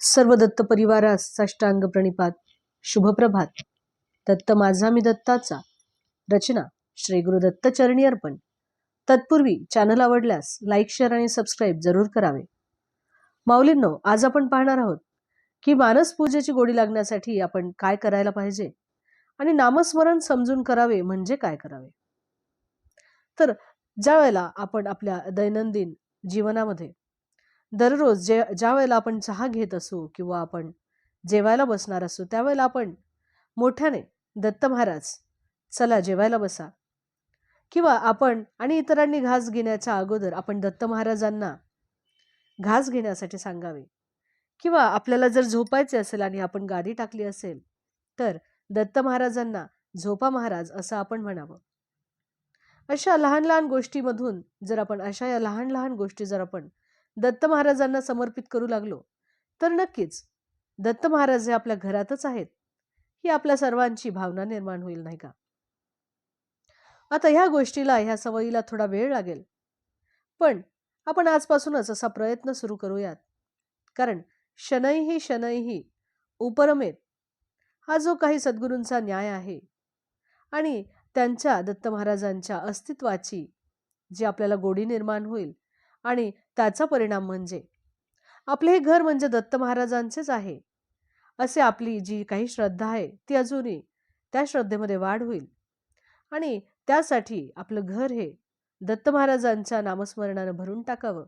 सर्व दत्त परिवारास साष्टांग प्रणिपात. शुभप्रभात. दत्त माझा मी दत्ताचा. रचना श्री गुरु दत्त चरणी अर्पण. तत्पूर्वी चॅनल आवडल्यास लाईक शेअर आणि सबस्क्राईब जरूर करावे. माऊलींनो आज आपण पाहणार आहोत की मानस पूजेची गोडी लागण्यासाठी आपण काय करायला पाहिजे आणि नामस्मरण समजून करावे म्हणजे काय करावे? तर ज्या वेळेला आपण आपल्या दैनंदिन जीवनामध्ये दररोज जे ज्या वेळेला आपण चहा घेत असू किंवा आपण जेवायला बसणार असू त्यावेळेला आपण मोठ्याने दत्त महाराज चला जेवायला बसा. किंवा आपण आणि इतरांनी घास घेण्याच्या अगोदर आपण दत्त महाराजांना घास घेण्यासाठी सांगावे. किंवा आपल्याला जर झोपायचे असेल आणि आपण गादी टाकली असेल तर दत्त महाराजांना झोपा महाराज असं आपण म्हणावं. अशा लहान लहान गोष्टीमधून जर आपण अशा या लहान लहान गोष्टी जर आपण दत्त महाराजांना समर्पित करू लागलो. तर नक्कीच दत्त महाराज हे आपल्या घरातच आहेत. ही आपल्या सर्वांची भावना निर्माण होईल नाही का? आता ह्या गोष्टीला ह्या सवयीला थोडा वेळ लागेल. पण आपण आजपासूनच असा प्रयत्न सुरू करूयात. कारण शनैही शनैही उपरमेत हा जो काही सद्गुरूंचा न्याय आहे आणि त्यांच्या दत्त महाराजांच्या अस्तित्वाची जी आपल्याला गोडी निर्माण होईल आणि त्याचा परिणाम म्हणजे? आपले हे घर म्हणजे दत्त महाराजांचेच आहे. असे आपली जी काही श्रद्धा आहे ती अजूनही त्या श्रद्धेमध्ये वाढ होईल. आणि त्यासाठी आपलं घर हे दत्त महाराजांच्या नामस्मरणानं भरून टाकावं.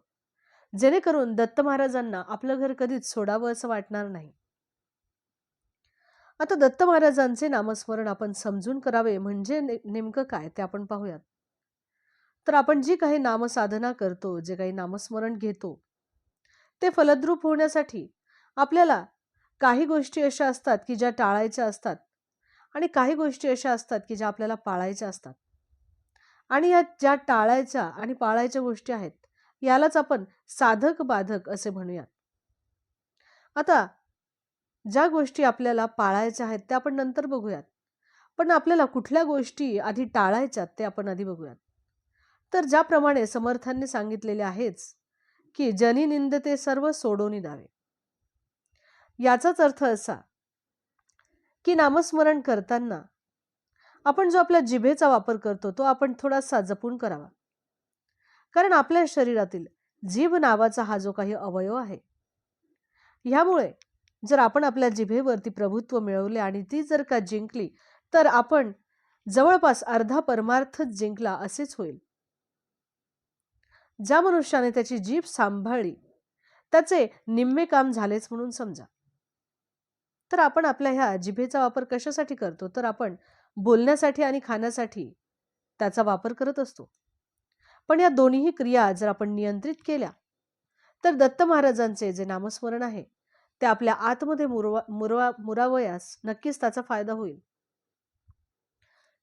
जेणेकरून दत्त महाराजांना आपलं घर कधीच सोडावं असं वाटणार नाही. आता दत्त महाराजांचे नामस्मरण आपण समजून करावे म्हणजे ने नेमकं काय ते आपण पाहूयात. तर आपण जी काही नामसाधना करतो जे काही नामस्मरण घेतो ते फलद्रूप होण्यासाठी आपल्याला काही गोष्टी अशा असतात की ज्या टाळायच्या असतात आणि काही गोष्टी अशा असतात की ज्या आपल्याला पाळायच्या असतात. आणि या ज्या टाळायच्या आणि पाळायच्या गोष्टी आहेत यालाच आपण साधक बाधक असे म्हणूयात. आता ज्या गोष्टी आपल्याला पाळायच्या आहेत त्या आपण नंतर बघूयात. पण आपल्याला कुठल्या गोष्टी आधी टाळायच्यात ते आपण आधी बघूयात. तर ज्याप्रमाणे समर्थांनी सांगितलेले आहेच की जनी निंदते सर्व सोडोनी नावे याचाच अर्थ असा की नामस्मरण करताना आपण जो आपल्या जिभेचा वापर करतो तो आपण थोडासा जपून करावा. कारण आपल्या शरीरातील जीभ नावाचा हा जो काही अवयव आहे ह्यामुळे जर आपण आपल्या जिभेवरती प्रभुत्व मिळवले आणि ती जर का जिंकली तर आपण जवळपास अर्धा परमार्थच जिंकला असेच होईल. ज्या मनुष्याने त्याची जीभ सांभाळली त्याचे निम्मे काम झालेच म्हणून समजा. तर आपण आपल्या ह्या जिभेचा वापर कशासाठी करतो? तर आपण बोलण्यासाठी आणि खाण्यासाठी त्याचा वापर करत असतो. पण या दोन्हीही क्रिया जर आपण नियंत्रित केल्या तर दत्त महाराजांचे जे नामस्मरण आहे ते आपल्या आतमध्ये मुरवा मुरवा मुरावयास नक्कीच त्याचा फायदा होईल.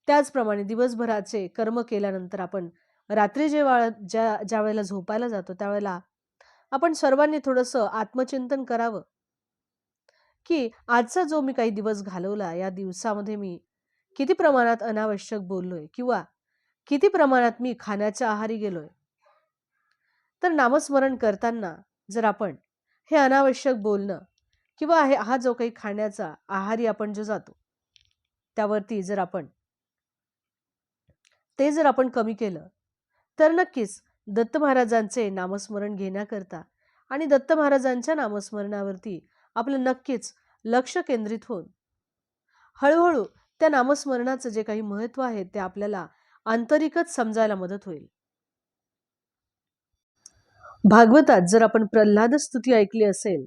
त्याचप्रमाणे दिवसभराचे कर्म केल्यानंतर आपण रात्री जेव्हा ज्या ज्या वेळेला झोपायला जातो त्यावेळेला आपण सर्वांनी थोडंसं आत्मचिंतन करावं. की आजचा जो मी काही दिवस घालवला या दिवसामध्ये मी किती प्रमाणात अनावश्यक बोललोय किंवा किती प्रमाणात मी खाण्याच्या आहारी गेलोय. तर नामस्मरण करताना जर आपण हे अनावश्यक बोलणं किंवा हे हा जो काही खाण्याचा आहारी आपण जो जातो त्यावरती जर आपण ते जर आपण कमी केलं तर नक्कीच दत्त महाराजांचे नामस्मरण घेण्याकरता आणि दत्त महाराजांच्या नामस्मरणावरती आपलं नक्कीच लक्ष केंद्रित होऊन. हळूहळू त्या नामस्मरणाचं जे काही महत्त्व आहे ते आपल्याला आंतरिकच समजायला मदत होईल. भागवतात जर आपण प्रल्हाद स्तुती ऐकली असेल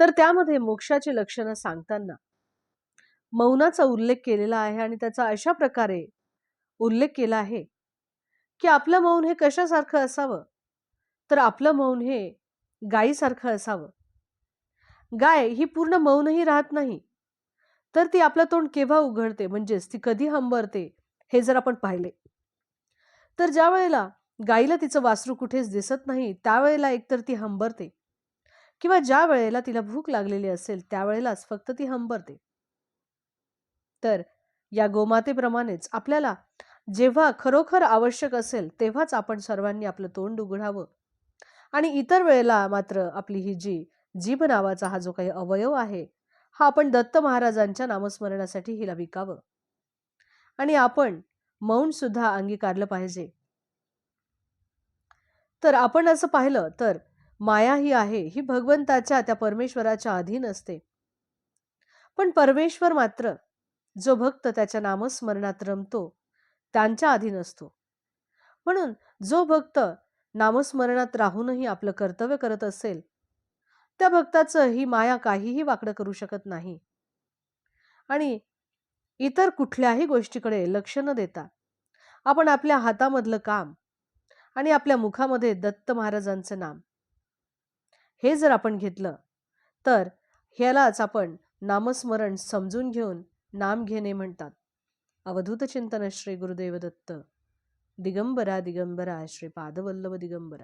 तर त्यामध्ये मोक्षाची लक्षणं सांगताना मौनाचा उल्लेख केलेला आहे आणि त्याचा अशा प्रकारे उल्लेख केला आहे की आपलं मौन हे कशासारखं असावं? तर आपलं मौन हे गायीसारखं असावं. गाय ही पूर्ण मौनही राहत नाही. तर ती आपलं तोंड केव्हा उघडते? म्हणजेच ती कधी हंबरते? हे जर आपण पाहिले. तर ज्या वेळेला गाईला तिचं वासरू कुठेच दिसत नाही त्यावेळेला एकतर ती हंबरते. किंवा ज्या वेळेला तिला भूक लागलेली असेल त्यावेळेलाच फक्त ती हंबरते. तर या गोमातेप्रमाणेच आपल्याला जेव्हा खरोखर आवश्यक असेल तेव्हाच आपण सर्वांनी आपलं तोंड उघडावं. आणि इतर वेळेला मात्र आपली ही जी जीभ नावाचा हा जो काही अवयव आहे हा आपण दत्त महाराजांच्या नामस्मरणासाठी हिला विकावं. आणि आपण मौन सुद्धा अंगीकारलं पाहिजे. तर आपण असं पाहिलं तर माया ही आहे ही भगवंताच्या त्या परमेश्वराच्या अधीन असते. पण परमेश्वर मात्र जो भक्त त्याच्या नामस्मरणात रमतो त्यांच्या अधीन असतो म्हणून जो भक्त नामस्मरणात राहूनही आपलं कर्तव्य करत असेल त्या भक्ताचं ही माया काहीही वाकडं करू शकत नाही. आणि इतर कुठल्याही गोष्टीकडे लक्ष न देता आपण आपल्या हातामधलं काम आणि आपल्या मुखामध्ये दत्त महाराजांचं नाम हे जर आपण घेतलं तर ह्यालाच आपण नामस्मरण समजून घेऊन नाम घेणे म्हणतात. ಅವಧೂತ ಚಿಂತನ ಶ್ರೀ ಗುರುದೇವದತ್ತ. ದಿಗಂಬರ ದಿಗಂಬರ ಶ್ರೀ ಪಾದವಲ್ಲವ ದಿಗಂಬರ.